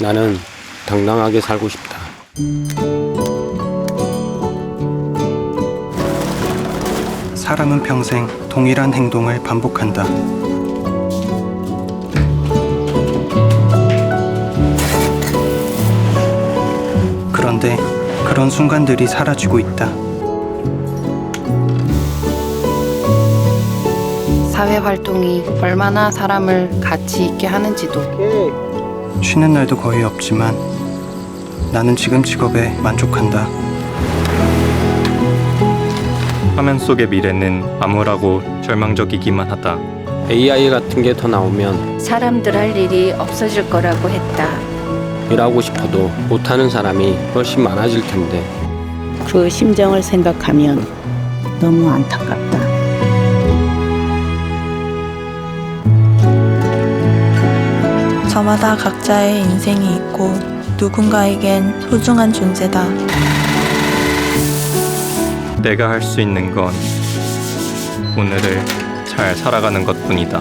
나는 당당하게 살고 싶다. 사람은 평생 동일한 행동을 반복한다. 그런데 그런 순간들이 사라지고 있다. 사회 활동이 얼마나 사람을 가치 있게 하는지도 쉬는 날도 거의 없지만 나는 지금 직업에 만족한다. 화면 속의 미래는 암울하고 절망적이기만 하다. AI 같은 게 더 나오면 사람들 할 일이 없어질 거라고 했다. 일하고 싶어도 못하는 사람이 훨씬 많아질 텐데 그 심정을 생각하면 너무 안타깝다. 저마다 각자의 인생이 있고 누군가에겐 소중한 존재다. 내가 할 수 있는 건 오늘을 잘 살아가는 것 뿐이다.